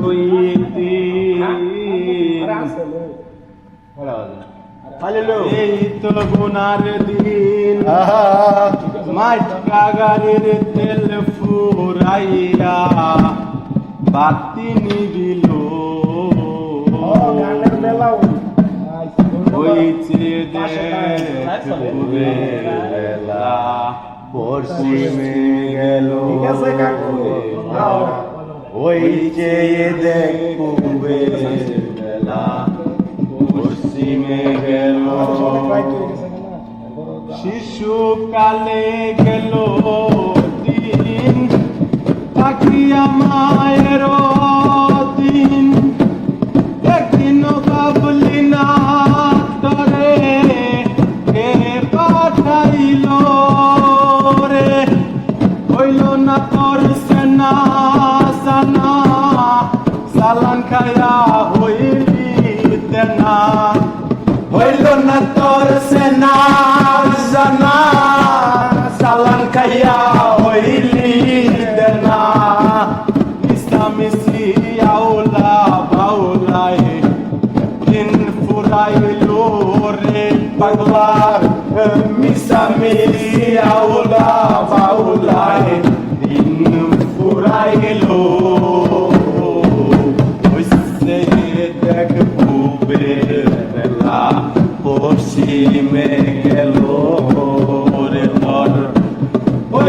তিন এই তো গুনার দিন। মাঠ কাগারের তেল ফুরাইয়া বাতি নিবিল। হইছে দেখবে বেলা। পশ্চিমে গেল হইছে দেখবে বেলা পশ্চিমে গেল। শিশুকালে গেল দিন তাকিয়া মায়ের রে পাগলার মিসামিলি আউলা বাউলাই দিন পুবের বেলা পশ্চিমে গেল রে তোর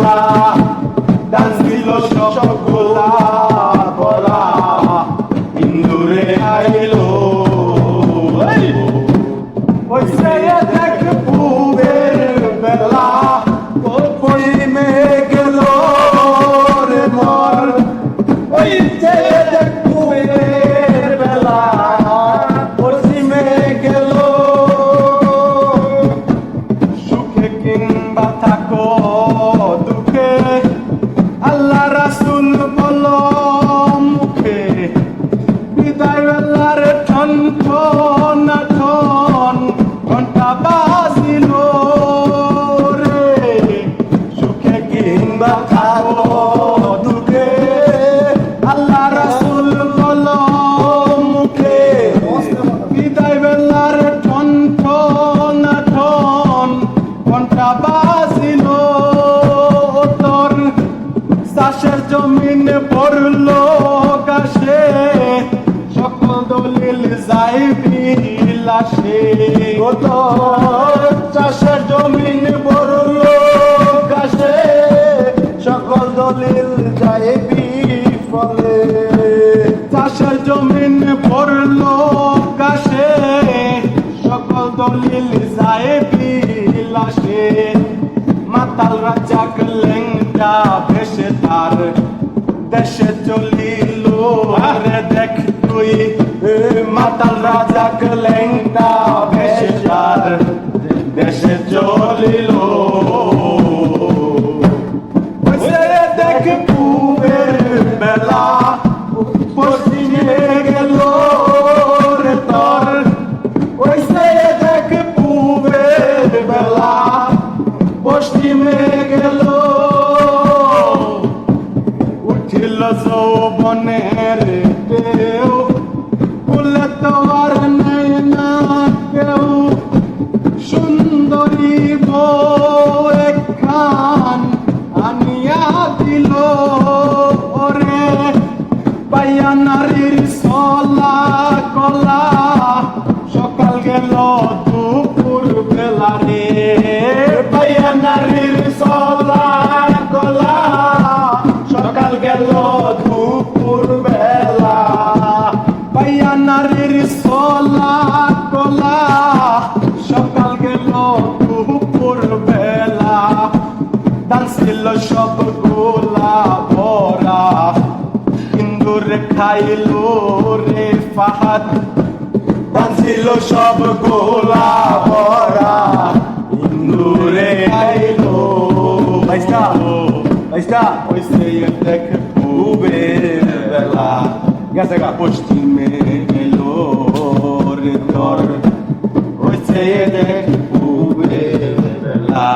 রে চাষের জমিন পড়ল গাছে সকল দলিল যাইবি লাশে। ও চাষের জমিন পড়ল গাছে সকল দলিল যাইবি ফলে। চাষের জমিন পড়ল গাছে সকল দলিল যাইবি লাশে। মাতাল রাজাক লেঙ্গা ভেসে তার দেশে চলিল আরে দেখ তুই মাতাল রাজা লেঙ্গা ভেসে তার দেশে চলিল কলা সকাল গেল খাইল রে ফাহাদ। দানছিল সব গোলা ভরা ইন্দুরে খাইল বাইশটা বাইশটা। ওইসে দেখ পুবের বেলা। গেছে গা, পশ্চিমে এলো রে তোর ওইসে দেখ পুবের বেলা।